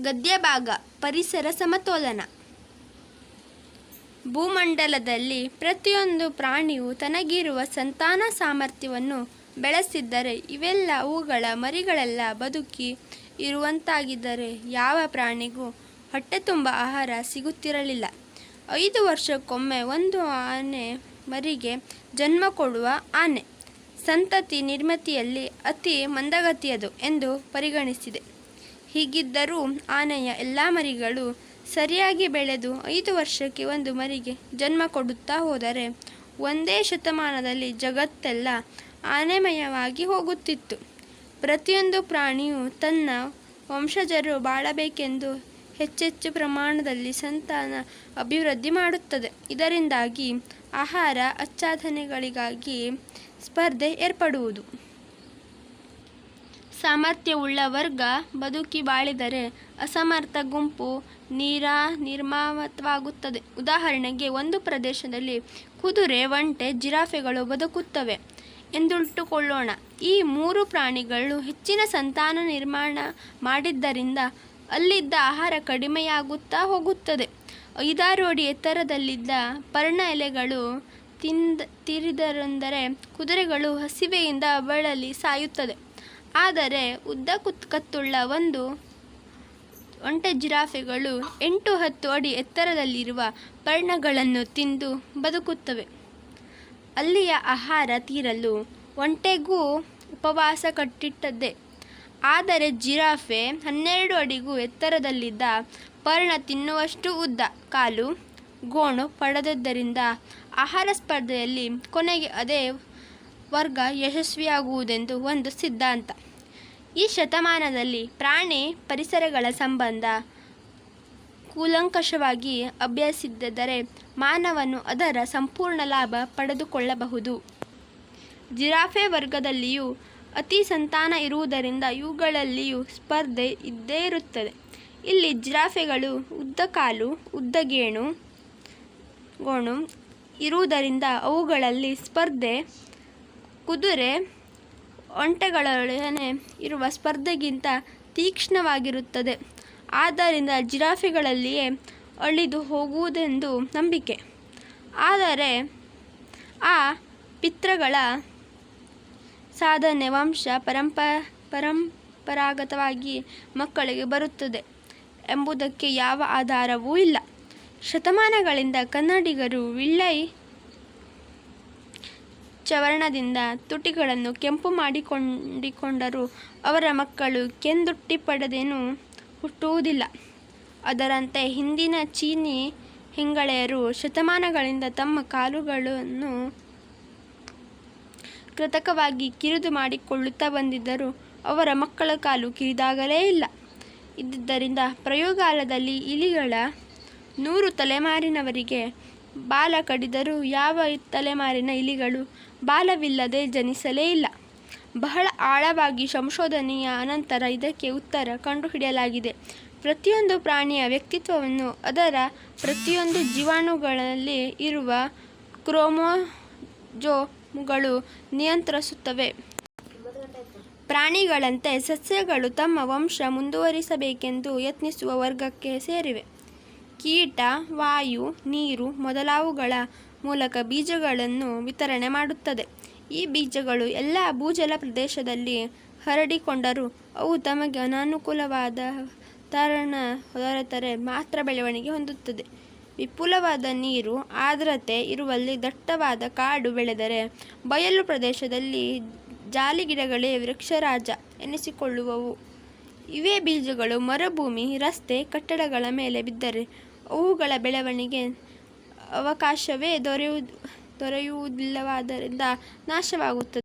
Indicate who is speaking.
Speaker 1: ಗದ್ಯ ಭಾಗ ಪರಿಸರ ಸಮತೋಲನ. ಭೂಮಂಡಲದಲ್ಲಿ ಪ್ರತಿಯೊಂದು ಪ್ರಾಣಿಯು ತನಗಿರುವ ಸಂತಾನ ಸಾಮರ್ಥ್ಯವನ್ನು ಬೆಳೆಸಿದ್ದರೆ ಇವೆಲ್ಲ ಅವುಗಳ ಮರಿಗಳೆಲ್ಲ ಬದುಕಿ ಇರುವಂತಾಗಿದ್ದರೆ ಯಾವ ಪ್ರಾಣಿಗೂ ಹೊಟ್ಟೆ ತುಂಬ ಆಹಾರ ಸಿಗುತ್ತಿರಲಿಲ್ಲ. ಐದು ವರ್ಷಕ್ಕೊಮ್ಮೆ ಒಂದು ಆನೆ ಮರಿಗೆ ಜನ್ಮ ಕೊಡುವ ಆನೆ. ಸಂತತಿ ನಿರ್ಮತಿಯಲ್ಲಿ ಅತಿ ಮಂದಗತಿಯದು ಎಂದು ಪರಿಗಣಿಸಿದೆ. ಹೀಗಿದ್ದರೂ ಆನೆಯ ಎಲ್ಲ ಮರಿಗಳು ಸರಿಯಾಗಿ ಬೆಳೆದು ಐದು ವರ್ಷಕ್ಕೆ ಒಂದು ಮರಿಗೆ ಜನ್ಮ ಕೊಡುತ್ತಾ ಹೋದರೆ ಒಂದೇ ಶತಮಾನದಲ್ಲಿ ಜಗತ್ತೆಲ್ಲ ಆನೆಮಯವಾಗಿ ಹೋಗುತ್ತಿತ್ತು. ಪ್ರತಿಯೊಂದು ಪ್ರಾಣಿಯು ತನ್ನ ವಂಶಜರು ಬಾಳಬೇಕೆಂದು ಹೆಚ್ಚೆಚ್ಚು ಪ್ರಮಾಣದಲ್ಲಿ ಸಂತಾನ ಅಭಿವೃದ್ಧಿ ಮಾಡುತ್ತದೆ. ಇದರಿಂದಾಗಿ ಆಹಾರ ಆಚ್ಛಾದನೆಗಳಿಗಾಗಿ ಸ್ಪರ್ಧೆ ಏರ್ಪಡುವುದು. ಸಾಮರ್ಥ್ಯವುಳ್ಳ ವರ್ಗ ಬದುಕಿ ಬಾಳಿದರೆ ಅಸಮರ್ಥ ಗುಂಪು ನೀರಾ ನಿರ್ಮಾವತವಾಗುತ್ತದೆ ಉದಾಹರಣೆಗೆ ಒಂದು ಪ್ರದೇಶದಲ್ಲಿ ಕುದುರೆ, ಒಂಟೆ, ಜಿರಾಫೆಗಳು ಬದುಕುತ್ತವೆ ಎಂದುಟ್ಟುಕೊಳ್ಳೋಣ ಈ ಮೂರು ಪ್ರಾಣಿಗಳು ಹೆಚ್ಚಿನ ಸಂತಾನ ನಿರ್ಮಾಣ ಮಾಡಿದ್ದರಿಂದ ಅಲ್ಲಿದ್ದ ಆಹಾರ ಕಡಿಮೆಯಾಗುತ್ತಾ ಹೋಗುತ್ತದೆ. ಐದಾರು ಅಡಿ ಎತ್ತರದಲ್ಲಿದ್ದ ಪರ್ಣ ಎಲೆಗಳು ತಿಂದ, ತಿರಿದರೆಂದರೆ ಕುದುರೆಗಳು ಹಸಿವೆಯಿಂದ ಬಳಲಿ ಸಾಯುತ್ತದೆ ಆದರೆ ಉದ್ದ ಕುತ್ಕತ್ತುಳ್ಳ ಒಂದು ಒಂಟೆ ಜಿರಾಫೆಗಳು ಎಂಟು ಹತ್ತು ಅಡಿ ಎತ್ತರದಲ್ಲಿರುವ ಪರ್ಣಗಳನ್ನು ತಿಂದು ಬದುಕುತ್ತವೆ. ಅಲ್ಲಿಯ ಆಹಾರ ತೀರಲು ಒಂಟೆಗೂ ಉಪವಾಸ ಕಟ್ಟಿಟ್ಟದ್ದೆ. ಆದರೆ ಜಿರಾಫೆ ಹನ್ನೆರಡು ಅಡಿಗೂ ಎತ್ತರದಲ್ಲಿದ್ದ ಪರ್ಣ ತಿನ್ನುವಷ್ಟು ಉದ್ದ. ಕಾಲು, ಗೋಣು ಪಡೆದದ್ದರಿಂದ ಆಹಾರ ಸ್ಪರ್ಧೆಯಲ್ಲಿ ಕೊನೆಗೆ ಅದೇ ವರ್ಗ ಯಶಸ್ವಿಯಾಗುವುದೆಂದು ಒಂದು ಸಿದ್ಧಾಂತ. ಈ ಶತಮಾನದಲ್ಲಿ ಪ್ರಾಣಿ ಪರಿಸರಗಳ ಸಂಬಂಧ ಕೂಲಂಕಷವಾಗಿ ಅಭ್ಯಾಸಿದ್ದರೆ ಮಾನವನು ಅದರ ಸಂಪೂರ್ಣ ಲಾಭ ಪಡೆದುಕೊಳ್ಳಬಹುದು. ಜಿರಾಫೆ ವರ್ಗದಲ್ಲಿಯೂ ಅತಿ ಸಂತಾನ ಇರುವುದರಿಂದ ಇವುಗಳಲ್ಲಿಯೂ ಸ್ಪರ್ಧೆ ಇದ್ದೇ ಇರುತ್ತದೆ. ಇಲ್ಲಿ ಜಿರಾಫೆಗಳು ಉದ್ದ ಕಾಲು ಉದ್ದಗೇಣು ಗೋಣು ಇರುವುದರಿಂದ ಅವುಗಳಲ್ಲಿ ಸ್ಪರ್ಧೆ, ಕುದುರೆ ಒಂಟೆಗಳೊಡನೆ ಇರುವ ಸ್ಪರ್ಧೆಗಿಂತ ತೀಕ್ಷ್ಣವಾಗಿರುತ್ತದೆ. ಆದ್ದರಿಂದ ಜಿರಾಫೆಗಳಲ್ಲಿಯೇ ಅಳಿದು ಹೋಗುವುದೆಂದು ನಂಬಿಕೆ. ಆದರೆ ಆ ಪಿತೃಗಳ ಸಾಧನೆ ವಂಶ ಪರಂಪ, ಪರಂಪರಾಗತವಾಗಿ ಮಕ್ಕಳಿಗೆ ಬರುತ್ತದೆ ಎಂಬುದಕ್ಕೆ ಯಾವ ಆಧಾರವೂ ಇಲ್ಲ. ಶತಮಾನಗಳಿಂದ ಕನ್ನಡಿಗರು ವಿಳ್ಳೈ ಚವರ್ಣದಿಂದ ತುಟಿಗಳನ್ನು ಕೆಂಪು ಮಾಡಿಕೊಂಡಿಕೊಂಡರೂ ಅವರ ಮಕ್ಕಳು ಕೆಂದುಟ್ಟಿ ಪಡೆದೇನೂ ಹುಟ್ಟುವುದಿಲ್ಲ. ಅದರಂತೆ ಹಿಂದಿನ ಚೀನಿ ಹೆಂಗಳೆಯರು ಶತಮಾನಗಳಿಂದ ತಮ್ಮ ಕಾಲುಗಳನ್ನು ಕೃತಕವಾಗಿ ಕಿರಿದು ಮಾಡಿಕೊಳ್ಳುತ್ತಾ ಬಂದಿದ್ದರೂ ಅವರ ಮಕ್ಕಳ ಕಾಲು ಕಿರಿದಾಗಲೇ ಇಲ್ಲ. ಇದ್ದುದರಿಂದ ಪ್ರಯೋಗಾಲಯದಲ್ಲಿ ಇಲಿಗಳ ನೂರು ತಲೆಮಾರಿನವರಿಗೆ ಬಾಲ ಕಡಿದರೂ ಯಾವ ತಲೆಮಾರಿನ ಇಲಿಗಳು ಬಾಲವಿಲ್ಲದೆ ಜನಿಸಲೇ ಇಲ್ಲ. ಬಹಳ ಆಳವಾಗಿ ಸಂಶೋಧನೆಯ ಅನಂತರ ಇದಕ್ಕೆ ಉತ್ತರ ಕಂಡುಹಿಡಿಯಲಾಗಿದೆ. ಪ್ರತಿಯೊಂದು ಪ್ರಾಣಿಯ ವ್ಯಕ್ತಿತ್ವವನ್ನು ಅದರ ಪ್ರತಿಯೊಂದು ಜೀವಾಣುಗಳಲ್ಲಿ ಇರುವ ಕ್ರೋಮೋಜೋಮುಗಳು ನಿಯಂತ್ರಿಸುತ್ತವೆ. ಪ್ರಾಣಿಗಳಂತೆ ಸಸ್ಯಗಳು ತಮ್ಮ ವಂಶ ಮುಂದುವರಿಸಬೇಕೆಂದು ಯತ್ನಿಸುವ ವರ್ಗಕ್ಕೆ ಸೇರಿವೆ. ಕೀಟ, ವಾಯು, ನೀರು ಮೊದಲಾವುಗಳ ಮೂಲಕ ಬೀಜಗಳನ್ನು ವಿತರಣೆ ಮಾಡುತ್ತದೆ. ಈ ಬೀಜಗಳು ಎಲ್ಲ ಭೂಜಲ ಪ್ರದೇಶದಲ್ಲಿ ಹರಡಿಕೊಂಡರೂ ಅವು ತಮಗೆ ಅನಾನುಕೂಲವಾದ ತರಣ ಹೊರತರೆ ಮಾತ್ರ ಬೆಳವಣಿಗೆ ಹೊಂದುತ್ತದೆ. ವಿಪುಲವಾದ ನೀರು, ಆರ್ದ್ರತೆ ಇರುವಲ್ಲಿ ದಟ್ಟವಾದ ಕಾಡು ಬೆಳೆದರೆ ಬಯಲು ಪ್ರದೇಶದಲ್ಲಿ ಜಾಲಿಗಿಡಗಳೇ ವೃಕ್ಷರಾಜ ಎನಿಸಿಕೊಳ್ಳುವವು. ಇವೇ ಬೀಜಗಳು ಮರುಭೂಮಿ, ರಸ್ತೆ, ಕಟ್ಟಡಗಳ ಮೇಲೆ ಬಿದ್ದರೆ ಅವುಗಳ ಬೆಳವಣಿಗೆ ಅವಕಾಶವೇ ದೊರೆಯು ದೊರೆಯುವುದಿಲ್ಲವಾದ್ದರಿಂದ ನಾಶವಾಗುತ್ತದೆ.